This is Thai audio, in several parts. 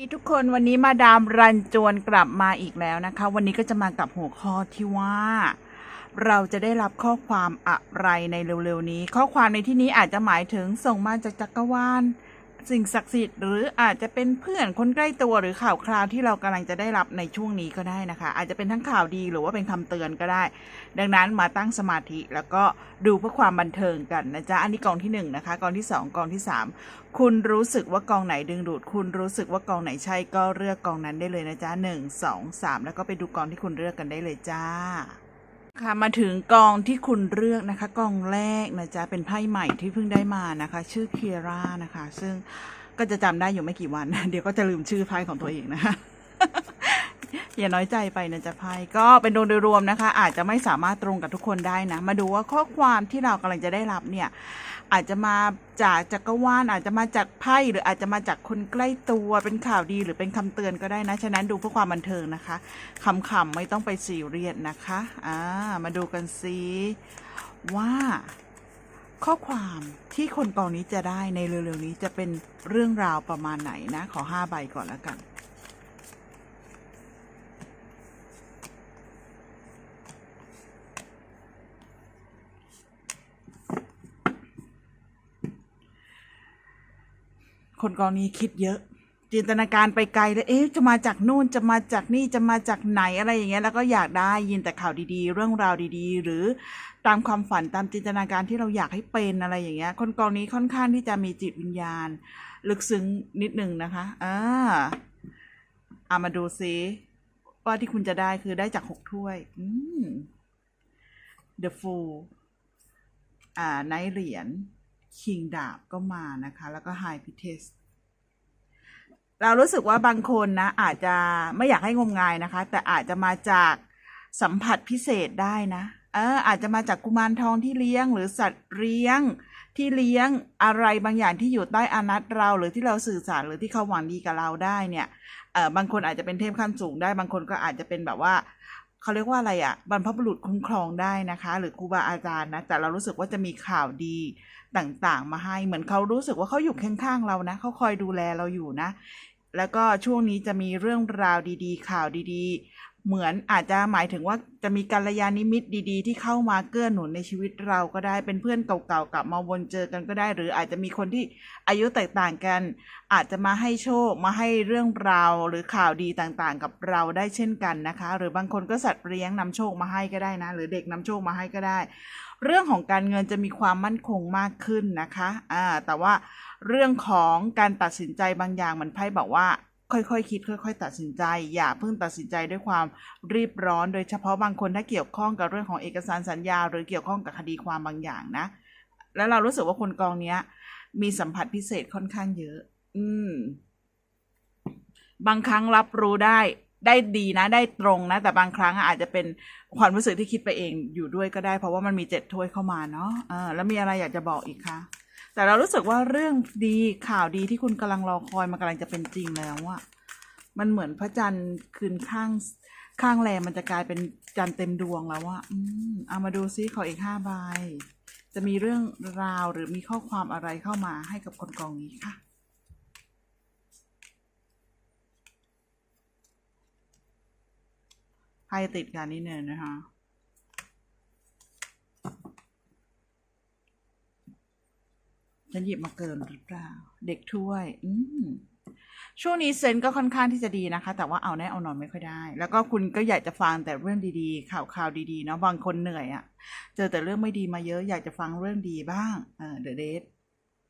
ดีทุกคนวันนี้มาดามรันจวนกลับมาอีกแล้วนะคะ วันนี้ก็จะมากับหัวข้อที่ว่า เราจะได้รับข้อความอะไรในเร็วๆนี้ ข้อความในที่นี้อาจจะหมายถึงส่งมาจากจักรวาล สิ่งศักดิ์สิทธิ์หรืออาจจะเป็นเพื่อนคนใกล้ตัวหรือข่าวคราวที่เรากำลังจะได้รับในช่วงนี้ก็ได้นะคะ อาจจะเป็นทั้งข่าวดีหรือว่าเป็นคำเตือนก็ได้ ดังนั้นมาตั้งสมาธิแล้วก็ดูเพื่อความบันเทิงกันนะจ๊ะอันนี้กองที่หนึ่งนะคะกองที่สองกองที่สามคุณรู้สึกว่ากองไหนดึงดูด คุณรู้สึกว่ากองไหนใช่ก็เลือกกองนั้นได้เลยนะจ๊ะหนึ่งสองสามแล้วก็ไปดูกองที่คุณเลือกกันได้เลยจ้า ค่ะมาถึงกองที่คุณเลือกนะคะกองแรกนะจ๊ะเป็นไพ่ใหม่ที่เพิ่งได้มานะคะ ชื่อเคียร่านะคะ ซึ่งก็จะจำได้อยู่ไม่กี่วัน เดี๋ยวก็จะลืมชื่อไพ่ของตัวเองนะคะ อย่าน้อยใจไปนะจ๊ะไพ่ก็เป็นโดยรวมนะคะ อาจจะไม่สามารถตรงกับทุกคนได้นะ มาดูว่าข้อความที่เรากำลังจะได้รับเนี่ย อาจจะมาจากจักรวาลอาจจะมาจากไพ่หรืออาจจะมาจากคนใกล้ตัวเป็นข่าวดีหรือเป็นคำเตือนก็ได้นะ ฉะนั้นดูเพื่อความบันเทิงนะคะคำๆไม่ต้องไปซีเรียสนะคะอ่ามาดูกันซิว่าข้อความที่คนกองนี้จะได้ในเร็วๆนี้จะเป็นเรื่องราวประมาณไหนนะ ขอห้าใบก่อนแล้วกัน คนกองนี้คิดเยอะ จินตนาการไปไกลเลยเอ๊ะจะมาจากนู่นจะมาจากนี่จะมาจากไหนอะไรอย่างเงี้ยแล้วก็อยากได้ยินแต่ข่าวดีๆ เรื่องราวดีๆ หรือตามความฝันตามจินตนาการที่เราอยากให้เป็นอะไรอย่างเงี้ย คนกองนี้ค่อนข้างที่จะมีจิตวิญญาณ ลึกซึ้งนิดหนึ่งนะคะอ่าเอามาดูซิว่าที่คุณจะได้คือได้จากหกถ้วย อืม The Fool อ่าไนเหรียญ คิงดาบก็มานะคะ แล้วก็ไฮพิเทสเรารู้สึกว่าบางคนนะ อาจจะไม่อยากให้งมงายนะคะ แต่อาจจะมาจากสัมผัสพิเศษได้นะเอออาจจะมาจากกุมารทองที่เลี้ยง หรือสัตว์เลี้ยงที่เลี้ยงอะไรบางอย่างที่อยู่ใต้อานัตเรา หรือที่เราสื่อสารหรือที่เขาหวังดีกับเราได้เนี่ยเออบางคนอาจจะเป็นเทพขั้นสูงได้บางคนก็อาจจะเป็นแบบว่า เขาเรียกว่าอะไรอะ่ะบรรพบุรุษคุ้มครองได้นะคะ หรือครูบาอาจารย์นะแต่เรารู้สึกว่าจะมีข่าวดีต่างๆ มาให้เหมือนเขารู้สึกว่าเขาอยู่ข้างๆเรานะเขาคอยดูแลเราอยู่นะ แล้วก็ช่วงนี้จะมีเรื่องราวดีๆ ข่าวดีๆ เหมือนอาจจะหมายถึงว่าจะมีกัลยาณมิตดีๆ ที่เข้ามาเกื้อหนุนในชีวิตเราก็ได้เป็นเพื่อนเก่าๆกลับมาวนเจอกันก็ได้ หรืออาจจะมีคนที่อายุแตกต่างกัน อาจจะมาให้โชคมาให้เรื่องราวหรือข่าวดีต่างๆ กับเราได้เช่นกันนะคะ หรือบางคนก็สัตว์เลี้ยงนำโชคมาให้ก็ได้นะ หรือเด็กนำโชคมาให้ก็ได้ เรื่องของการเงินจะมีความมั่นคงมากขึ้นนะคะอ่าแต่ว่าเรื่องของการตัดสินใจบางอย่างเหมันไพ่บอกว่า ค่อยๆคคิดค่อย ๆ ตัดสินใจ อย่าเพิ่งตัดสินใจด้วยความรีบร้อน โดยเฉพาะบางคนถ้าเกี่ยวข้องกับเรื่องของเอกสารสัญญา หรือเกี่ยวข้องกับคดีความบางอย่างนะ แล้วเรารู้สึกว่าคนกองเนี้ย มีสัมผัสพิเศษค่อนข้างเยอะ อืม บางครั้งรับรู้ได้ได้ดีนะ ได้ตรงนะ แต่บางครั้งอาจจะเป็นความรู้สึกที่คิดไปเองอยู่ด้วยก็ได้ เพราะว่ามันมีเจ็ดถ้วยเข้ามาเนาะเออแล้วมีอะไรอยากจะบอกอีกคะ แต่เรารู้สึกว่าเรื่องดีข่าวดีที่คุณกำลังรอคอยมันกำลังจะเป็นจริงแล้วอะมันเหมือนพระจันทร์คืนข้างข้างแรมมันจะกลายเป็นจันทร์เต็มดวงแล้วอะอืมเอามาดูซิขออีกห้าใบจะมีเรื่องราวหรือมีข้อความอะไรเข้ามาให้กับคนกองนี้ค่ะไพ่ติดกันนิดนึงนะคะ ฉันหยิบมาเกินหรือเปล่า เด็กถ้วย อืมช่วงนี้เซนก็ค่อนข้างที่จะดีนะคะ แต่ว่าเอาแน่เอานอนไม่ค่อยได้ แล้วก็คุณก็อยากจะฟังแต่เรื่องดีๆ ข่าวข่าวดีๆเนาะบางคนเหนื่อยอะ่ะ เจอแต่เรื่องไม่ดีมาเยอะอยากจะฟังเรื่องดีบ้างเออเดอะเดท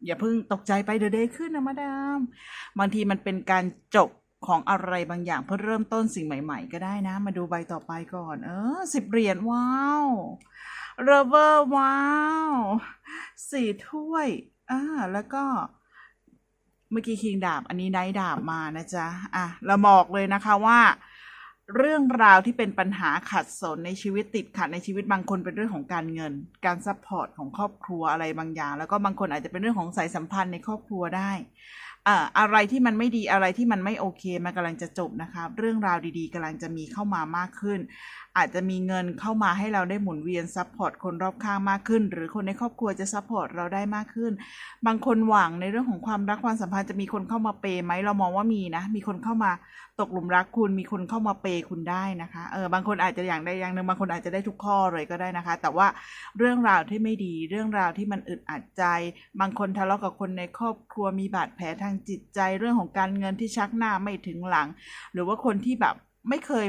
อย่าเพิ่งตกใจไปเดอะเดทขึ้นนะมาดามบางทีมันเป็นการจบของอะไรบางอย่างเพื่อเริ่มต้นสิ่งใหม่ๆ ก็ได้นะ มาดูใบต่อไปก่อน เออสิบเหรียญว้าวเรเวอร์ว้าวสี่ถ้วย อ่าแล้วก็เมื่อกี้คิงดาบ อันนี้ไนท์ดาบมานะจ๊ะ อะ เราบอกเลยนะคะว่า เรื่องราวที่เป็นปัญหาขัดสนในชีวิตติดขัดในชีวิตบางคนเป็นเรื่องของการเงิน การซัพพอร์ตของครอบครัวอะไรบางอย่าง แล้วก็บางคนอาจจะเป็นเรื่องของสายสัมพันธ์ในครอบครัวได้อ่าอะไรที่มันไม่ดีอะไรที่มันไม่โอเค มันกำลังจะจบนะคะ เรื่องราวดีๆกำลังจะมีเข้ามามากขึ้น อาจจะมีเงินเข้ามาให้เราได้หมุนเวียนซัพพอร์ตคนรอบข้างมากขึ้น หรือคนในครอบครัวจะซัพพอร์ตเราได้มากขึ้น บางคนหวังในเรื่องของความรักความสัมพันธ์จะมีคนเข้ามาเปย์ไหมเรามองว่ามีนะ มีคนเข้ามาตกหลุมรักคุณมีคนเข้ามาเปย์คุณได้นะคะเออบางคนอาจจะอย่างใดอย่างหนึ่งบางคนอาจจะได้ทุกข้อเลยก็ได้นะคะ แต่ว่าเรื่องราวที่ไม่ดีเรื่องราวที่มันอึดอัดใจ บางคนทะเลาะกับคนในครอบครัวมีบาดแผลทางจิตใจเรื่องของการเงินที่ชักหน้าไม่ถึงหลัง หรือว่าคนที่แบบไม่เคย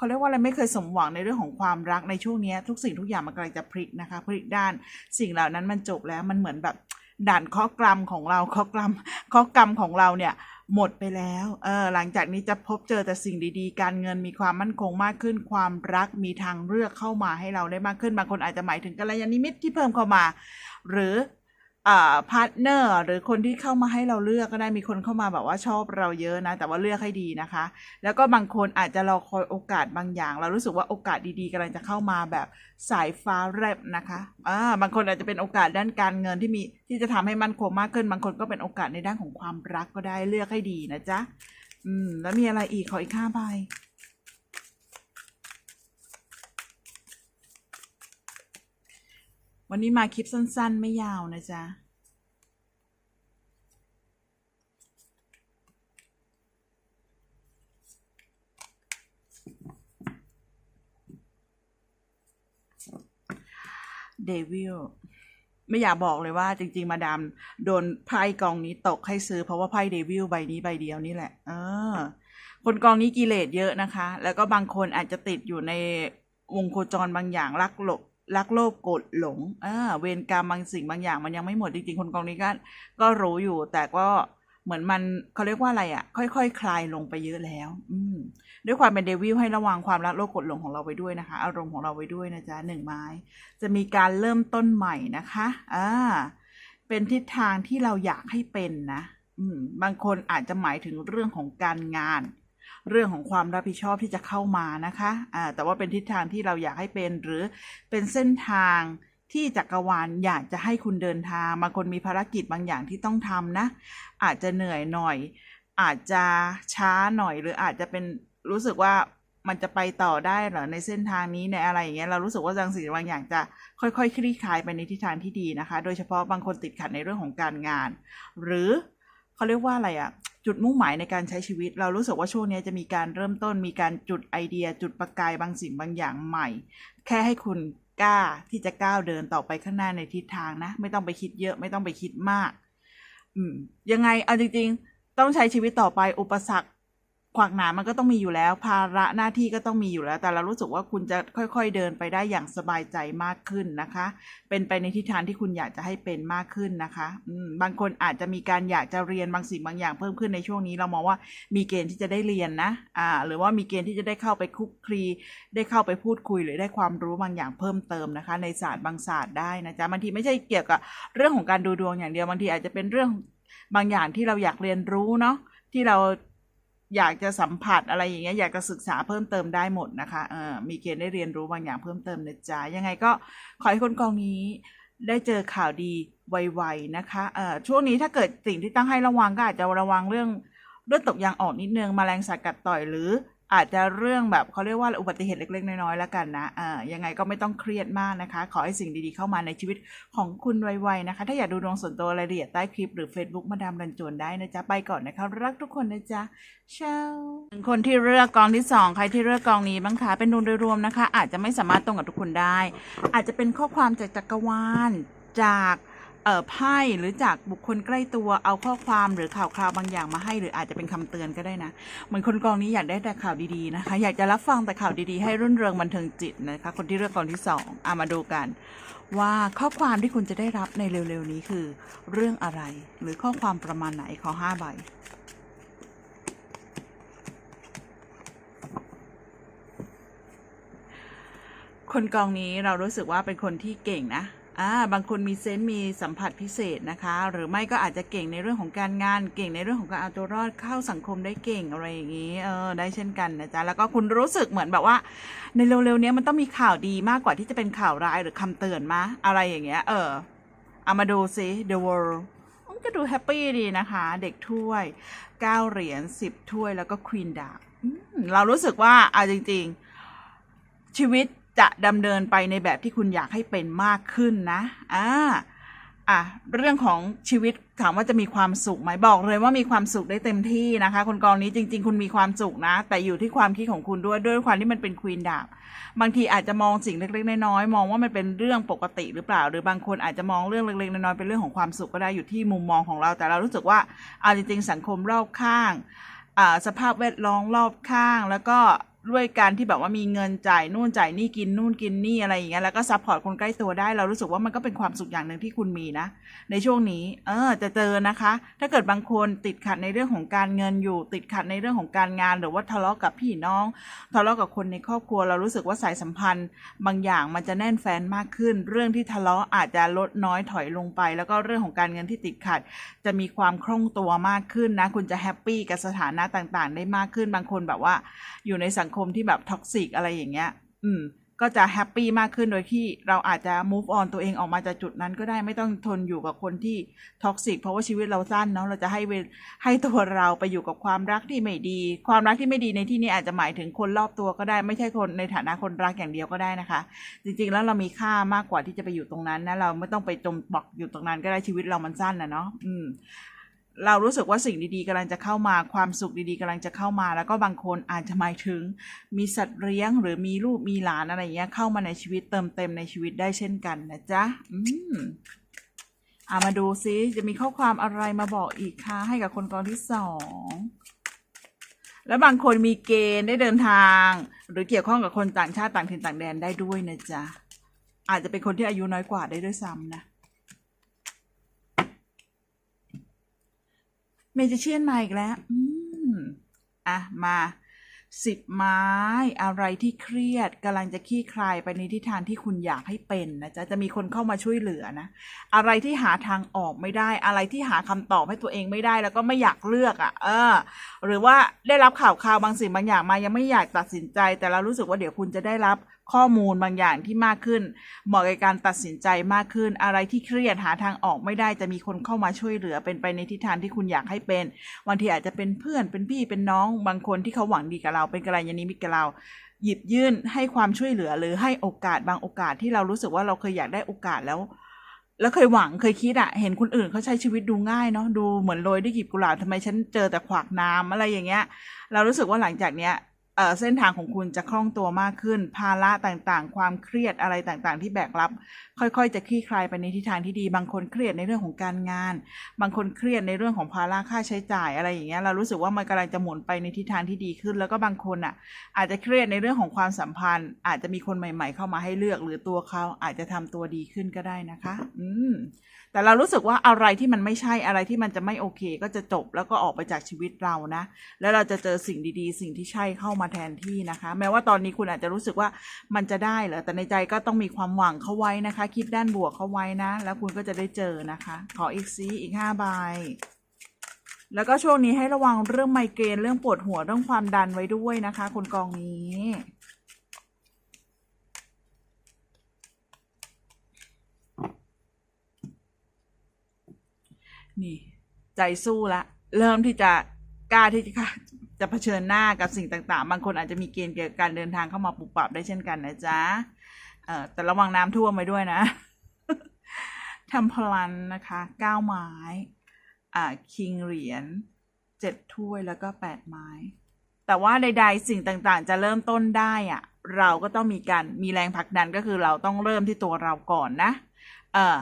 เขาเรียกว่าอะไรไม่เคยสมหวังในเรื่องของความรักในช่วงนี้ทุกสิ่งทุกอย่างมันกำลังจะพลิกนะคะพลิกด้านสิ่งเหล่านั้นมันจบแล้วมันเหมือนแบบด่านข้อกรรมของเราข้อกรรมข้อกรรมของเราเนี่ยหมดไปแล้ว เออ หลังจากนี้จะพบเจอแต่สิ่งดีๆ การเงินมีความมั่นคงมากขึ้น ความรักมีทางเลือกเข้ามาให้เราได้มากขึ้น บางคนอาจจะหมายถึงกัลยาณมิตรที่เพิ่มเข้ามา หรือ พาร์ทเนอร์หรือคนที่เข้ามาให้เราเลือกก็ได้มีคนเข้ามาแบบว่าชอบเราเยอะนะ แต่ว่าเลือกให้ดีนะคะ แล้วก็บางคนอาจจะรอคอยโอกาสบางอย่าง เรารู้สึกว่าโอกาสดีๆกำลังจะเข้ามาแบบสายฟ้าแลบนะคะอ่าบางคนอาจจะเป็นโอกาสด้านการเงินที่มีที่จะทำให้มั่นคงมากขึ้น บางคนก็เป็นโอกาสในด้านของความรักก็ได้เลือกให้ดีนะจ๊ะอืมแล้วมีอะไรอีกขออีกห้าใบ วันนี้มาคลิปสั้น ๆ ไม่ยาวนะจ๊ะ เดวิลไม่อยากบอกเลยว่าจริง ๆ มาดามโดนไพ่กองนี้ตกให้ซื้อเพราะว่าไพ่เดวิลใบนี้ใบเดียวนี่แหละ เออ คนกองนี้กิเลสเยอะนะคะ แล้วก็บางคนอาจจะติดอยู่ในวงโคจรบางอย่างรักโลภ รักโลภโกรธหลงเออเวรกรรมบางสิ่งบางอย่างมันยังไม่หมดจริงๆ คนกองนี้ก็ก็รู้อยู่ แต่ก็เหมือนมันเขาเรียกว่าอะไรอะ่ะ ค่อยๆคคลายลงไปเยอะแล้ว อืมด้วยความเป็นเดวิลให้ระวังความรักโลภโกรธหลงของเราไว้ด้วยนะคะ อารมณ์ของเราไว้ด้วยนะจ๊ะหนึ่งไม้ จะมีการเริ่มต้นใหม่นะคะอ่าเป็นทิศทางที่เราอยากให้เป็นนะ อืมบางคนอาจจะหมายถึงเรื่องของการงาน เรื่องของความรับผิดชอบที่จะเข้ามานะคะอ่าแต่ว่าเป็นทิศทางที่เราอยากให้เป็นหรือเป็นเส้นทางที่จักรวาลอยากจะให้คุณเดินทางบางคนมีภารกิจบางอย่างที่ต้องทำนะ อาจจะเหนื่อยหน่อย อาจจะช้าหน่อย หรืออาจจะเป็นรู้สึกว่ามันจะไปต่อได้เหรอในเส้นทางนี้ในอะไรอย่างเงี้ยเรารู้สึกว่าบางสิ่งบางอย่างจะค่อยๆคคลี่คลายไปในทิศทางที่ดีนะคะ โดยเฉพาะบางคนติดขัดในเรื่องของการงาน หรือ เขาเรียกว่าอะไรอะจุดมุ่งหมายในการใช้ชีวิต เรารู้สึกว่าช่วงนี้จะมีการเริ่มต้นมีการจุดไอเดีย จุดประกายบางสิ่งบางอย่างใหม่ แค่ให้คุณกล้าที่จะก้าวเดินต่อไปข้างหน้าในทิศทางนะ ไม่ต้องไปคิดเยอะไม่ต้องไปคิดมาก อืมยังไงเอาจริง ๆ ต้องใช้ชีวิตต่อไปอุปสรรค ขวากหนามันก็ต้องมีอยู่แล้ว ภาระหน้าที่ก็ต้องมีอยู่แล้ว แต่เรารู้สึกว่าคุณจะค่อยๆเดินไปได้อย่างสบายใจมากขึ้นนะคะ เป็นไปในทิศทางที่คุณอยากจะให้เป็นมากขึ้นนะคะบางคนอาจจะมีการอยากจะเรียนบางสิ่งบางอย่างเพิ่มขึ้นในช่วงนี้ เรามองว่ามีเกณฑ์ที่จะได้เรียนนะอ่าหรือว่ามีเกณฑ์ที่จะได้เข้าไปคุกคลีได้เข้าไปพูดคุยหรือได้ความรู้บางอย่างเพิ่มเติมนะคะ ในศาสตร์บางศาสตร์ได้นะจ๊ะบางทีไม่ใช่เกี่ยวกับเรื่องของการดูดวงอย่างเดียวบางทีอาจจะเป็นเรื่องบางอย่างที่เราอยากเรียนรู้เนาะที่เรา อยากจะสัมผัสอะไรอย่างเงี้ยอยากจะศึกษาเพิ่มเติมได้หมดนะคะเออมีเกณฑ์ได้เรียนรู้บางอย่างเพิ่มเติมนะจ๊ะยังไงก็ขอให้คนกองนี้ได้เจอข่าวดีไวๆนะคะเออช่วงนี้ถ้าเกิดสิ่งที่ตั้งให้ระวังก็อาจจะระวังเรื่องเลือดตกยางออกนิดนึงมแมลงสากัดต่อยหรือ อาจจะเรื่องแบบเขาเรียกว่าอุบัติเหตุเล็ก ๆ น้อยๆแล้วกันนะอ่ายังไงก็ไม่ต้องเครียดมากนะคะ ขอให้สิ่งดีๆเข้ามาในชีวิตของคุณไวๆนะคะ ถ้าอยากดูดวงส่วนตัวรายละเอียดใต้คลิปหรือ Facebook มาดามรันจวนได้นะจ๊ะ ไปก่อนนะคะ รักทุกคนนะจ๊ะเช้าคนที่เลือกกองที่สองใครที่เลือกกองนี้บ้างคะเป็นดวงโดยรวมนะคะ อาจจะไม่สามารถตรงกับทุกคนได้ อาจจะเป็นข้อความจากจักรวาลจาก เอ่อไพ่หรือจากบุคคลใกล้ตัวเอาข้อความหรือข่าวคราวบางอย่างมาให้หรืออาจจะเป็นคำเตือนก็ได้นะเหมือนคนกองนี้อยากได้แต่ข่าวดีๆนะคะ อยากจะรับฟังแต่ข่าวดีๆให้รื่นเริงบันเทิงจิตนะคะ คนที่เลือกกองที่สองอามาดูกัน ว่าข้อความที่คุณจะได้รับในเร็วๆนี้คือ เรื่องอะไรหรือข้อความประมาณไหนขอห้าใบคนกองนี้เรารู้สึกว่าเป็นคนที่เก่งนะ อ่าบางคนมีเซนต์มีสัมผัสพิเศษนะคะ หรือไม่ก็อาจจะเก่งในเรื่องของการงาน เก่งในเรื่องของการเอาตัวรอดเข้าสังคมได้เก่งอะไรอย่างนี้เออได้เช่นกันนะจ๊ะแล้วก็คุณรู้สึกเหมือนแบบว่า ในเร็วๆเนี้ยมันต้องมีข่าวดีมากกว่าที่จะเป็นข่าวร้ายหรือคำเตือนมาอะไรอย่างเงี้ยเออเอามาดูซิ The World ก็ดูแฮปปี้ดีนะคะ เด็กถ้วย 9 เหรียญ 10 ถ้วยแล้วก็ควีนดาบเรารู้สึกว่าเอาจริง ๆ ชีวิต จะดำเนินไปในแบบที่คุณอยากให้เป็นมากขึ้นนะอ่าอะเรื่องของชีวิตถามว่าจะมีความสุขไหมบอกเลยว่ามีความสุขได้เต็มที่นะคะ คนกองนี้จริง ๆ คุณมีความสุขนะ แต่อยู่ที่ความคิดของคุณด้วยด้วยความที่มันเป็นควีนดาบบางทีอาจจะมองสิ่งเล็กๆน้อยๆมองว่ามันเป็นเรื่องปกติหรือเปล่า หรือบางคนอาจจะมองเรื่องเล็กๆน้อยๆเป็นเรื่องของความสุขก็ได้อยู่ที่มุมมองของเรา แต่เรารู้สึกว่าเอาจริงๆสังคมรอบข้างอ่าสภาพแวดล้อมรอบข้างแล้วก็ ด้วยการที่แบบว่ามีเงินจ่ายนู่นจ่ายนี่กินนู่นกินนี่อะไรอย่างเงี้ยแล้วก็ซัพพอร์ตคนใกล้ตัวได้เรารู้สึกว่ามันก็เป็นความสุขอย่างหนึ่งที่คุณมีนะ ในช่วงนี้ เออจะเจอนะคะ ถ้าเกิดบางคนติดขัดในเรื่องของการเงินอยู่ ติดขัดในเรื่องของการงาน หรือว่าทะเลาะกับพี่น้องทะเลาะกับคนในครอบครัว เรารู้สึกว่าสายสัมพันธ์ บางอย่างมันจะแน่นแฟนมากขึ้น เรื่องที่ทะเลาะอาจจะลดน้อยถอยลงไป แล้วก็เรื่องของการเงินที่ติดขัด จะมีความคล่องตัวมากขึ้นนะคุณจะแฮปปี้กับสถานะต่างๆ ได้มากขึ้นบางคนแบบว่าอยู่ในสังคมที่แบบท็อกซิกอะไรอย่างเงี้ย อืม ก็จะแฮปปี้มากขึ้นโดยที่เราอาจจะ move on ตัวเองออกมาจากจุดนั้นก็ได้ไม่ต้องทนอยู่กับคนที่ท็อกซิกเพราะว่าชีวิตเราสั้นเนาะเราจะให้เวให้ตัวเราไปอยู่กับความรักที่ไม่ดี ความรักที่ไม่ดีในที่นี้อาจจะหมายถึงคนรอบตัวก็ได้ ไม่ใช่คนในฐานะคนรักอย่างเดียวก็ได้นะคะ จริงๆแล้วเรามีค่ามากกว่าที่จะไปอยู่ตรงนั้นนะเราไม่ต้องไปจมปักอยู่ตรงนั้นก็ได้ชีวิตเรามันสั้นนะเนาะอืม เรารู้สึกว่าสิ่งดีๆกำลังจะเข้ามาความสุขดีๆกำลังจะเข้ามา แล้วก็บางคนอาจจะหมายถึง มีสัตว์เลี้ยงหรือมีลูกมีหลานอะไรอย่างเงี้ยเข้ามาในชีวิตเติมเต็มในชีวิตได้เช่นกันนะจ๊ะอืมอามาดูซิจะมีข้อความอะไรมาบอกอีกคะให้กับคนกองที่สองแล้วบางคนมีเกณฑ์ได้เดินทาง หรือเกี่ยวข้องกับคนต่างชาติต่างถิ่นต่างแดนได้ด้วยนะจ๊ะอาจจะเป็นคนที่อายุน้อยกว่าได้ด้วยซ้ำนะ เมจิเชียนมาอีกแล้ว อืม อะ มาสิบไม้อะไรที่เครียดกำลังจะคลี่คลายไปในทิศทางที่คุณอยากให้เป็นนะจ๊ะจะมีคนเข้ามาช่วยเหลือนะ อะไรที่หาทางออกไม่ได้ อะไรที่หาคำตอบให้ตัวเองไม่ได้ แล้วก็ไม่อยากเลือกอะ่ะ เออ หรือว่าได้รับข่าวข่าวบางสิ่งบางอย่างมายังไม่อยากตัดสินใจ แต่เรารู้สึกว่าเดี๋ยวคุณจะได้รับ ข้อมูลบางอย่างที่มากขึ้น เหมาะกับการตัดสินใจมากขึ้น อะไรที่เครียดหาทางออกไม่ได้จะมีคนเข้ามาช่วยเหลือเป็นไปในทิศทางที่คุณอยากให้เป็นบางทีอาจจะเป็นเพื่อนเป็นพี่เป็นน้อง บางคนที่เขาหวังดีกับเรา เป็นกัลยาณมิตรกับเรา หยิบยื่นให้ความช่วยเหลือหรือให้โอกาสบางโอกาสที่เรารู้สึกว่าเราเคยอยากได้โอกาสแล้วแล้วเคยหวังเคยคิดอะเห็นคนอื่นเขาใช้ชีวิตดูง่ายเนาะดูเหมือนโรยด้วยกลีบกุหลาบทำไมฉันเจอแต่ขวากน้ำอะไรอย่างเงี้ย เรารู้สึกว่าหลังจากเนี้ย เส้นทางของคุณจะคล่องตัวมากขึ้น ภาระต่างๆ ความเครียดอะไรต่างๆ ที่แบกรับ ค่อยๆ จะคลี่คลายไปในทิศทางที่ดี บางคนเครียดในเรื่องของการงาน บางคนเครียดในเรื่องของภาระค่าใช้จ่ายอะไรอย่างเงี้ยเรารู้สึกว่ามันกำลังจะหมุนไปในทิศทางที่ดีขึ้น แล้วก็บางคนอะ อาจจะเครียดในเรื่องของความสัมพันธ์ อาจจะมีคนใหม่ ๆ เข้ามาให้เลือก หรือตัวเขาอาจจะทำตัวดีขึ้นก็ได้นะคะ อืมแต่เรารู้สึกว่าอะไรที่มันไม่ใช่อะไรที่มันจะไม่โอเค ก็จะจบแล้วก็ออกไปจากชีวิตเรานะ แล้วเราจะเจอสิ่งดีๆ สิ่งที่ใช่เข้ามาแทนที่นะคะ แม้ว่าตอนนี้คุณอาจจะรู้สึกว่ามันจะได้เหรอแต่ในใจก็ต้องมีความหวังเข้าไว้นะคะคิดด้านบวกเขาไว้นะ แล้วคุณก็จะได้เจอนะคะ ขออีกซีอีกห้าใบแล้วก็ช่วงนี้ให้ระวังเรื่องไมเกรนเรื่องปวดหัวเรื่องความดันไว้ด้วยนะคะ คนกองนี้ นี่ ใจสู้ละเริ่มที่จะกล้าที่จะจะเผชิญหน้ากับสิ่งต่าง ๆ บางคนอาจจะมีเกณฑ์เกี่ยวกับการเดินทางเข้ามาปรับปรับได้เช่นกันนะจ๊ะ อ่อแต่ระวังน้ำท่วมไปด้วยนะทำพลันนะคะเก้าไม้อ่าคิงเหรียญเจ็ดถ้วยแล้วก็แปดไม้ แต่ว่าใด ๆ สิ่งต่างๆ จะเริ่มต้นได้อะเราก็ต้องมีการมีแรงผลักดันก็คือเราต้องเริ่มที่ตัวเราก่อนนะ เอ่อ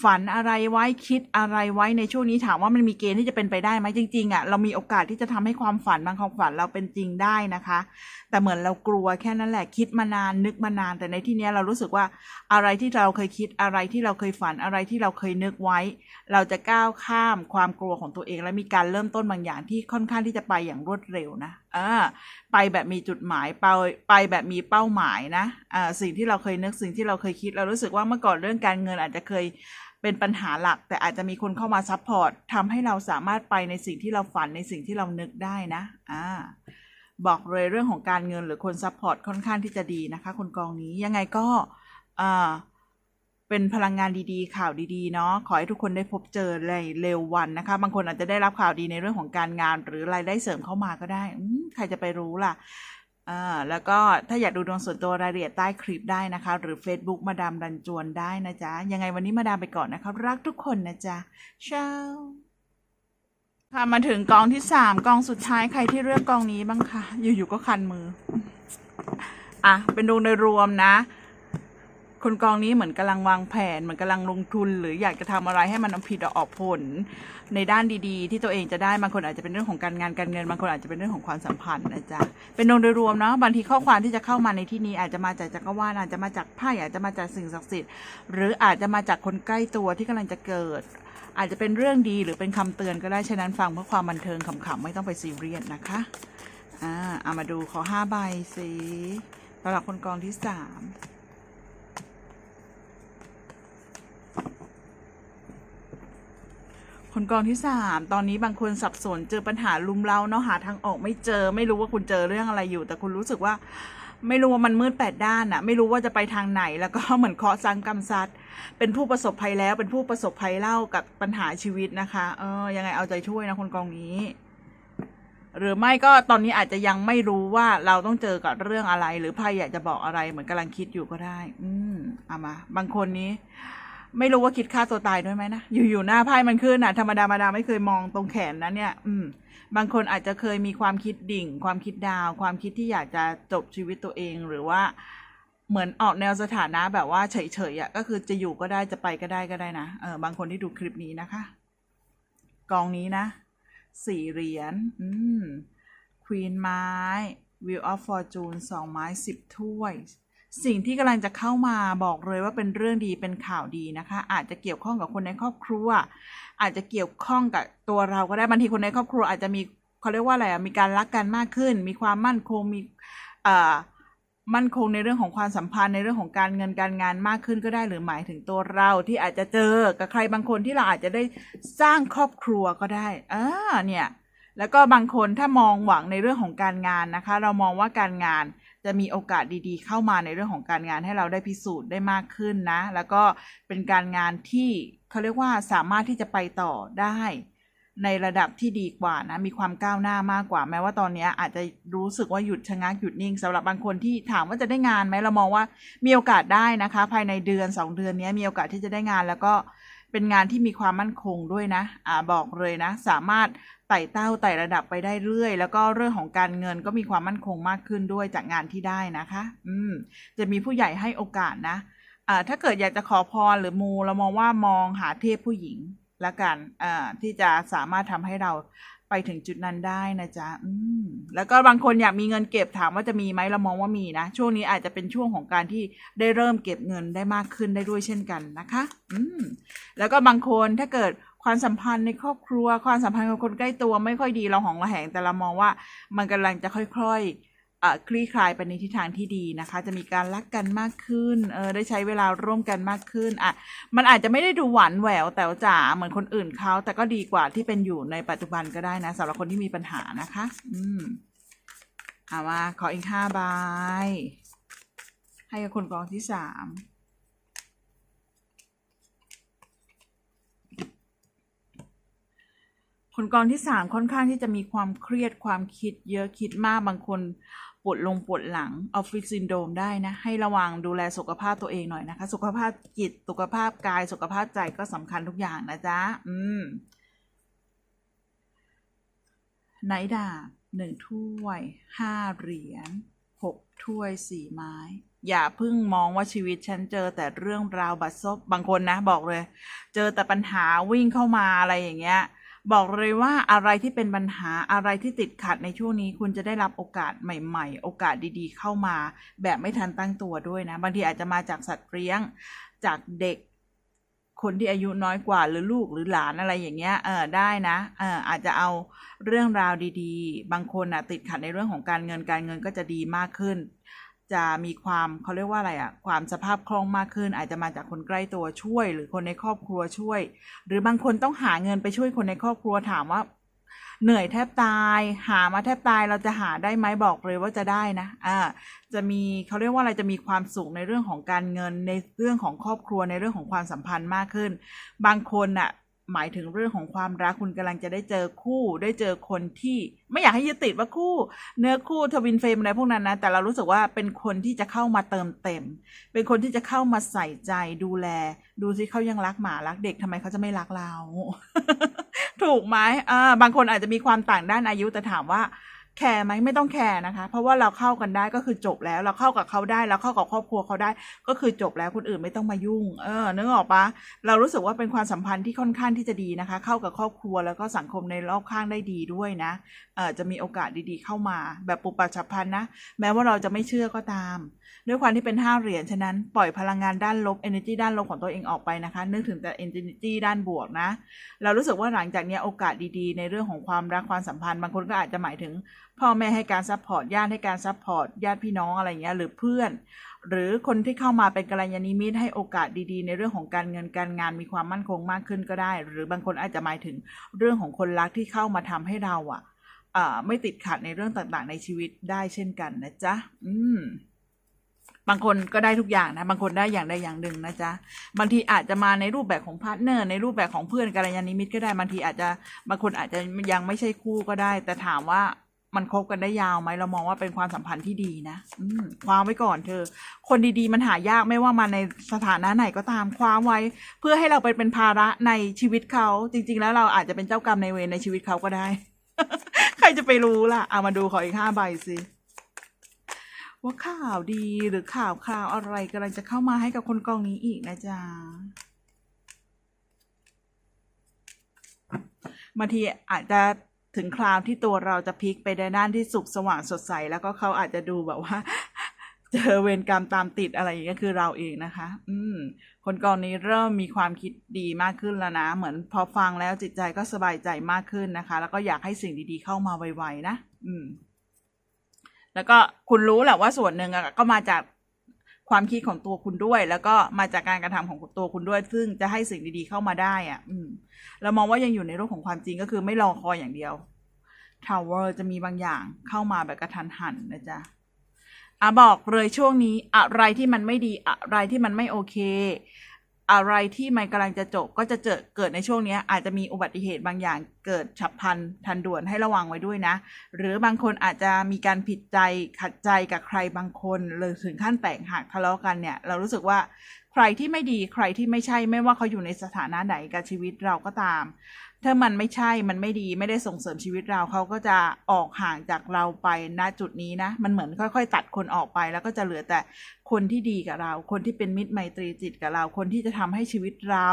ฝันอะไรไว้คิดอะไรไว้ในช่วงนี้ถามว่ามันมีเกณฑ์ที่จะเป็นไปได้ไหมจริงๆอะเรามีโอกาสที่จะทำให้ความฝันบางความฝันเราเป็นจริงได้นะคะ แต่เหมือนเรากลัวแค่นั้นแหละคิดมานานนึกมานาน แต่ในที่นี้เรารู้สึกว่าอะไรที่เราเคยคิดอะไรที่เราเคยฝันอะไรที่เราเคยนึกไว้ เราจะก้าวข้ามความกลัวของตัวเอง และมีการเริ่มต้นบางอย่างที่ค่อนข้างที่จะไปอย่างรวดเร็วนะ อ่าไปแบบมีจุดหมายไปไปแบบมีเป้าหมายนะอ่าสิ่งที่เราเคยนึกสิ่งที่เราเคยคิดเรารู้สึกว่าเมื่อก่อนเรื่องการเงินอาจจะเคยเป็นปัญหาหลัก แต่อาจจะมีคนเข้ามาซัพพอร์ตทำให้เราสามารถไปในสิ่งที่เราฝันในสิ่งที่เรานึกได้นะอ่าบอกเลยเรื่องของการเงินหรือคนซัพพอร์ตค่อนข้างที่จะดีนะคะ คนกองนี้ยังไงก็อ่า เป็นพลังงานดีๆ ข่าวดีๆ เนาะขอให้ทุกคนได้พบเจอในเร็ววันนะคะ บางคนอาจจะได้รับข่าวดีในเรื่องของการงาน หรือรายได้เสริมเข้ามาก็ได้ใครจะไปรู้ล่ะอ่าแล้วก็ถ้าอยากดูดวงส่วนตัวรายละเอียดใต้คลิปได้นะคะ หรือ Facebook มาดามรันจวนได้นะจ๊ะ ยังไงวันนี้มาดามไปก่อนนะคะรักทุกคนนะจ๊ะเช้าค่ะมาถึงกองที่สามกองสุดท้ายใครที่เลือกกองนี้บ้างคะอยู่ๆก็คันมือ อะเป็นดวงโดยรวมนะ คนกองนี้เหมือนกำลังวางแผนเหมือนกำลังลงทุน หรืออยากจะทำอะไรให้มันเอาผิดอออกผล ในด้านดีๆ ที่ตัวเองจะได้บางคนอาจจะเป็นเรื่องของการงานการเงินบางคนอาจจะเป็นเรื่องของความสัมพันธ์นะจ๊ะเป็นดวงโดยรวมเนาะบางทีข้อความที่จะเข้ามาในที่นี้อาจจะมาจากจักรวาลอาจจะมาจากไพ่อาจจะมาจากสิ่งศักดิ์สิทธิ์หรืออาจจะมาจากคนใกล้ตัวที่กำลังจะเกิด อาจจะเป็นเรื่องดีหรือเป็นคำเตือนก็ได้ฉะนั้นฟังเพื่อความบันเทิงขำๆไม่ต้องไปซีเรียสนะคะอ่าเอามาดูขอห้าใบสิสำหรับคนกองที่สาม คนกองที่สามตอนนี้บางคนสับสนเจอปัญหาลุมเล้าเนาะหาทางออกไม่เจอ ไม่รู้ว่าคุณเจอเรื่องอะไรอยู่ แต่คุณรู้สึกว่า ไม่รู้ว่ามันมืดแปดด้านอะไม่รู้ว่าจะไปทางไหน แล้วก็เหมือนเคาะซ้ำกรรมซัด เป็นผู้ประสบภัยแล้วเป็นผู้ประสบภัยเล่ากับปัญหาชีวิตนะคะ เออยังไงเอาใจช่วยนะคนกองนี้ หรือไม่ก็ตอนนี้อาจจะยังไม่รู้ว่าเราต้องเจอกับเรื่องอะไร หรือไพ่อยากจะบอกอะไรเหมือนกำลังคิดอยู่ก็ได้ อืมเอามา บางคนนี้ ไม่รู้ว่าคิดฆ่าตัวตายด้วยไหมนะ อยู่ๆหน้าไพ่มันขึ้นนะธรรมดามาดาไม่เคยมองตรงแขนนะเนี่ย อืม บางคนอาจจะเคยมีความคิดดิ่ง ความคิดดาว ความคิดที่อยากจะจบชีวิตตัวเองหรือว่าเหมือนออกแนวสถานะแบบว่าเฉยๆอะก็คือจะอยู่ก็ได้จะไปก็ได้ก็ได้นะเออบางคนที่ดูคลิปนี้นะคะ กองนี้นะสี่เหรียญอืมควีนไม้ Wheel of Fortune สองไม้สิบถ้วย สิ่งที่กำลังจะเข้ามาบอกเลยว่าเป็นเรื่องดีเป็นข่าวดีนะคะ อาจจะเกี่ยวข้องกับคนในครอบครัว อาจจะเกี่ยวข้องกับตัวเราก็ได้บางทีคนในครอบครัวอาจจะมีเขาเรียกว่าอะไรอะมีการรักกันมากขึ้น มีความมั่นคงมีเอ่อมั่นคงในเรื่องของความสัมพันธ์ในเรื่องของการเงินการงานมากขึ้นก็ได้หรือหมายถึงตัวเราที่อาจจะเจอกับใครบางคนที่เราอาจจะได้สร้างครอบครัวก็ได้อ่าเนี่ยแล้วก็บางคนถ้ามองหวังในเรื่องของการงานนะคะ เรามองว่าการงาน จะมีโอกาสดีๆ เข้ามาในเรื่องของการงานให้เราได้พิสูจน์ได้มากขึ้นนะ แล้วก็เป็นการงานที่เขาเรียกว่าสามารถที่จะไปต่อได้ในระดับที่ดีกว่านะ มีความก้าวหน้ามากกว่า แม้ว่าตอนนี้อาจจะรู้สึกว่าหยุดชะงักหยุดนิ่งสำหรับบางคนที่ถามว่าจะได้งานไหมเรามองว่ามีโอกาสได้นะคะ ภายในเดือน 2 เดือนนี้มีโอกาสที่จะได้งาน แล้วก็ เป็นงานที่มีความมั่นคงด้วยนะอ่าบอกเลยนะ สามารถไต่เต้าไต่ระดับไปได้เรื่อย แล้วก็เรื่องของการเงินก็มีความมั่นคงมากขึ้นด้วยจากงานที่ได้นะคะ อืม จะมีผู้ใหญ่ให้โอกาสนะอ่าถ้าเกิดอยากจะขอพรหรือมูเรามองว่ามองหาเทพผู้หญิงละกันอ่าที่จะสามารถทำให้เรา ไปถึงจุดนั้นได้นะจ๊ะอืมแล้วก็บางคนอยากมีเงินเก็บถามว่าจะมีไหมเรามองว่ามีนะ ช่วงนี้อาจจะเป็นช่วงของการที่ได้เริ่มเก็บเงินได้มากขึ้นได้ด้วยเช่นกันนะคะ อืมแล้วก็บางคนถ้าเกิดความสัมพันธ์ในครอบครัว ความสัมพันธ์กับคนใกล้ตัวไม่ค่อยดีเราหองระแหง แต่เรามองว่ามันกำลังจะค่อย ๆ คลี่คลายไปในทิศทางที่ดีนะคะ จะมีการรักกันมากขึ้นเออได้ใช้เวลาร่วมกันมากขึ้นอะมันอาจจะไม่ได้ดูหวานแหววแต่วจ๋าเหมือนคนอื่นเขาแต่ก็ดีกว่าที่เป็นอยู่ในปัจจุบันก็ได้นะสำหรับคนที่มีปัญหานะคะ อืมเอามาขออีกห้าใบให้กับคนกองที่สามคนกองที่สามค่อนข้างที่จะมีความเครียดความคิดเยอะคิดมากบางคน ปวดลงปวดหลังออฟฟิศซินโดรมได้นะ ให้ระวังดูแลสุขภาพตัวเองหน่อยนะคะ สุขภาพจิต สุขภาพกาย สุขภาพใจก็สำคัญทุกอย่างนะจ๊ะ อืมไนดาหนึ่งถ้วยห้าเหรียญหกถ้วยสี่ไม้ อย่าเพิ่งมองว่าชีวิตฉันเจอแต่เรื่องราวบัดซบบางคนนะบอกเลย เจอแต่ปัญหาวิ่งเข้ามาอะไรอย่างเงี้ย บอกเลยว่าอะไรที่เป็นปัญหาอะไรที่ติดขัดในช่วงนี้ คุณจะได้รับโอกาสใหม่ ๆ โอกาสดีๆ เข้ามา แบบไม่ทันตั้งตัวด้วยนะ บางทีอาจจะมาจากสัตว์เลี้ยง จากเด็กคนที่อายุน้อยกว่าหรือลูกหรือหลานอะไรอย่างเงี้ยเออได้นะเอออาจจะเอาเรื่องราวดี ๆ บางคนอะติดขัดในเรื่องของการเงินการเงินก็จะดีมากขึ้น จะมีความเขาเรียกว่าอะไรอะความสภาพคล่องมากขึ้น อาจจะมาจากคนใกล้ตัวช่วย หรือคนในครอบครัวช่วย หรือบางคนต้องหาเงินไปช่วยคนในครอบครัวถามว่า เหนื่อยแทบตาย หามาแทบตายเราจะหาได้ไหมบอกเลยว่าจะได้นะอ่าจะมีเขาเรียกว่าอะไรจะมีความสุขในเรื่องของการเงินในเรื่องของครอบครัวในเรื่องของความสัมพันธ์มากขึ้น บางคนน่ะ หมายถึงเรื่องของความรักคุณกำลังจะได้เจอคู่ได้เจอคนที่ ไม่อยากให้ยึดติดว่าคู่ เนื้อคู่ทวินเฟรมอะไรพวกนั้นนะแต่เรารู้สึกว่าเป็นคนที่จะเข้ามาเติมเต็ม เป็นคนที่จะเข้ามาใส่ใจดูแล ดูซิเขายังรักหมารักเด็กทำไมเขาจะไม่รักเรา ถูกไหมอ่าบางคนอาจจะมีความต่างด้านอายุแต่ถามว่า แคร์ไหมไม่ต้องแคร์นะคะ เพราะว่าเราเข้ากันได้ก็คือจบแล้ว เราเข้ากับเขาได้เราเข้ากับครอบครัวเขาได้ ก็คือจบแล้วคนอื่นไม่ต้องมายุ่ง เออนึกออกปะเรารู้สึกว่าเป็นความสัมพันธ์ที่ค่อนข้างที่จะดีนะคะ เข้ากับครอบครัวแล้วก็สังคมในรอบข้างได้ดีด้วยนะเออจะมีโอกาสดีๆเข้ามา แบบปุบปับฉับพลันนะแม้ว่าเราจะไม่เชื่อก็ตาม ด้วยความที่เป็นห้าเหรียญฉะนั้นปล่อยพลังงานด้านลบ energy ด้านลบของตัวเองออกไปนะคะ นึกถึงแต่ energy ด้านบวกนะ เรารู้สึกว่าหลังจากนี้โอกาสดีๆ ในเรื่องของความรักความสัมพันธ์บางคนก็อาจจะหมายถึงพ่อแม่ให้การซัพพอร์ตญาติให้การซัพพอร์ตญาติพี่น้องอะไรเงี้ยหรือเพื่อน หรือคนที่เข้ามาเป็นกัลยาณมิตรให้โอกาสดีๆ ในเรื่องของการเงินการงานมีความมั่นคงมากขึ้นก็ได้ หรือบางคนอาจจะหมายถึงเรื่องของคนรักที่เข้ามาทำให้เราอะไม่ติดขัดในเรื่องต่างๆ ในชีวิตได้เช่นกันนะจ๊ะ อืม บางคนก็ได้ทุกอย่างนะ บางคนได้อย่างใดอย่างหนึ่งนะจ๊ะ บางทีอาจจะมาในรูปแบบของพาร์ทเนอร์ ในรูปแบบของเพื่อนกัลยาณมิตรก็ได้ บางทีอาจจะ บางคนอาจจะยังไม่ใช่คู่ก็ได้ แต่ถามว่า มันคบกันได้ยาวไหมเรามองว่าเป็นความสัมพันธ์ที่ดีนะอืมคว้าไว้ก่อนเธอ คนดีๆ มันหายากไม่ว่ามาในสถานะไหนก็ตามคว้าไว้ เพื่อให้เราไปเป็นภาระในชีวิตเขา จริง ๆ แล้วเราอาจจะเป็นเจ้ากรรมในเวรในชีวิตเขาก็ได้ ใครจะไปรู้ล่ะเอามาดูขออีกห้าใบสิว่าข่าวดีหรือข่าวคราวอะไรกำลังจะเข้ามาให้กับคนกองนี้อีกนะจ๊ะบางทีอาจจะ ถึงคราวที่ตัวเราจะพลิกไปในด้านที่สุขสว่างสดใส แล้วก็เขาอาจจะดูแบบว่า เจอเวรกรรมตามติดอะไรอย่างเงี้ยคือเราเองนะคะ อืม คนกองนี้เริ่มมีความคิดดีมากขึ้นแล้วนะ เหมือนพอฟังแล้วจิตใจก็สบายใจมากขึ้นนะคะ แล้วก็อยากให้สิ่งดีๆเข้ามาไวๆนะ อืมแล้วก็คุณรู้แหละว่าส่วนหนึ่งก็มาจาก ความคิดของตัวคุณด้วย แล้วก็มาจากการกระทำของตัวคุณด้วย ซึ่งจะให้สิ่งดีๆเข้ามาได้อะ อืมเรามองว่ายังอยู่ในโลกของความจริงก็คือไม่รอคอยอย่างเดียวทาวเวอร์จะมีบางอย่างเข้ามาแบบกระทันหันนะจ๊ะอะบอกเลยช่วงนี้อะไรที่มันไม่ดีอะไรที่มันไม่โอเค อะไรที่มันกำลังจะจบก็จะเจอเกิดในช่วงนี้อาจจะมีอุบัติเหตุบางอย่างเกิดฉับพลันทันด่วนให้ระวังไว้ด้วยนะ หรือบางคนอาจจะมีการผิดใจขัดใจกับใครบางคนหรือถึงขั้นแตกหักทะเลาะกันเนี่ย เรารู้สึกว่าใครที่ไม่ดีใครที่ไม่ใช่ไม่ว่าเขาอยู่ในสถานะไหนกับชีวิตเราก็ตาม ถ้ามันไม่ใช่มันไม่ดีไม่ได้ส่งเสริมชีวิตเราเขาก็จะออกห่างจากเราไปณจุดนี้นะ มันเหมือนค่อย ๆ ตัดคนออกไป แล้วก็จะเหลือแต่คนที่ดีกับเรา คนที่เป็นมิตรไมตรีจิตกับเรา คนที่จะทำให้ชีวิตเรา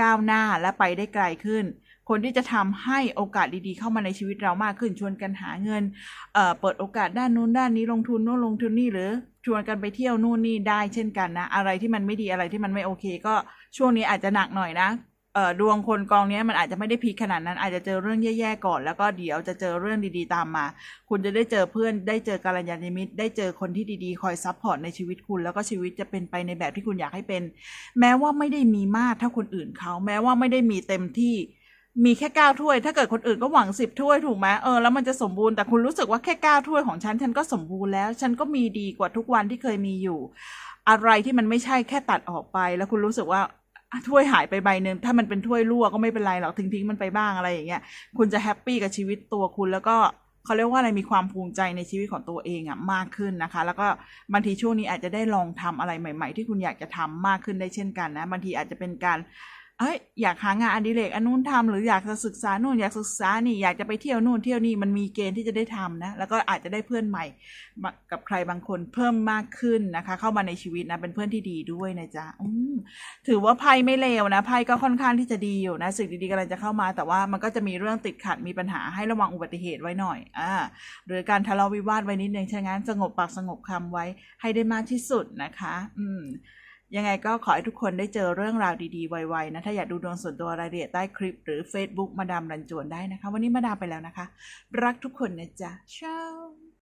ก้าวหน้าและไปได้ไกลขึ้น คนที่จะทำให้โอกาสดีๆ เข้ามาในชีวิตเรามากขึ้น ชวนกันหาเงินเเปิดโอกาสด้านนู้นด้านนี้ลงทุนโน่นลงทุนนี่หรือชวนกันไปเที่ยวนู่นนี่ได้เช่นกันนะ อะไรที่มันไม่ดีอะไรที่มันไม่โอเค ก็ช่วงนี้อาจจะหนักหน่อยนะ ดวงคนกองนี้มันอาจจะไม่ได้พีคขนาดนั้น อาจจะเจอเรื่องแย่ๆก่อน แล้วก็เดี๋ยวจะเจอเรื่องดีๆตามมา คุณจะได้เจอเพื่อนได้เจอกัลยาณมิตรได้เจอคนที่ดีๆ คอยซัพพอร์ตในชีวิตคุณแล้วก็ชีวิตจะเป็นไปในแบบที่คุณอยากให้เป็น แม้ว่าไม่ได้มีมากเท่าคนอื่นเขาแม้ว่าไม่ได้มีเต็มที่มีแค่เก้าถ้วย ถ้าเกิดคนอื่นก็หวังสิบถ้วยถูกไหมเออแล้วมันจะสมบูรณ์แต่คุณรู้สึกว่าแค่เก้าถ้วยของฉันฉันก็สมบูรณ์แล้ว ฉันก็มีดีกว่าทุกวันที่เคยมีอยู่ อะไรที่มันไม่ใช่แค่ตัดออกไป แล้วคุณรู้สึกว่า ถ้วยหายไปใบหนึ่งถ้ามันเป็นถ้วยรั่วก็ไม่เป็นไรหรอกทิ้งทิ้งๆมันไปบ้างอะไรอย่างเงี้ยคุณจะแฮปปี้กับชีวิตตัวคุณแล้วก็เขาเรียกว่าอะไรมีความภูมิใจในชีวิตของตัวเองอะมากขึ้นนะคะ แล้วก็บางทีช่วงนี้อาจจะได้ลองทำอะไรใหม่ ๆ ที่คุณอยากจะทำมากขึ้นได้เช่นกันนะบางทีอาจจะเป็นการ เอ้ยอยากหางานอดิเรกอันนู้นทำหรืออยากจะศึกษานู่นอยากศึกษานี่อยากจะไปเที่ยวนู่นเที่ยวนี่มันมีเกณฑ์ที่จะได้ทำนะ แล้วก็อาจจะได้เพื่อนใหม่กับใครบางคนเพิ่มมากขึ้นนะคะ เข้ามาในชีวิตนะเป็นเพื่อนที่ดีด้วยนะจ๊ะถือว่าไพ่ไม่เลวนะไพ่ก็ค่อนข้างที่จะดีอยู่นะสิ่งดีๆกำลังจะเข้ามา แต่ว่ามันก็จะมีเรื่องติดขัดมีปัญหาให้ระวังอุบัติเหตุไว้หน่อยอ่าหรือการทะเลาะวิวาทไว้นิดนึงฉะนั้นสงบปากสงบคำไว้ให้ได้มากที่สุดนะคะ อืม ยังไงก็ขอให้ทุกคนได้เจอเรื่องราวดีๆ ไวๆนะ ถ้าอยากดูดวงส่วนตัวรายละเอียดใต้คลิป หรือ Facebook มาดามรันจวนได้นะคะ วันนี้มาดามไปแล้วนะคะ รักทุกคนนะจ๊ะเช้า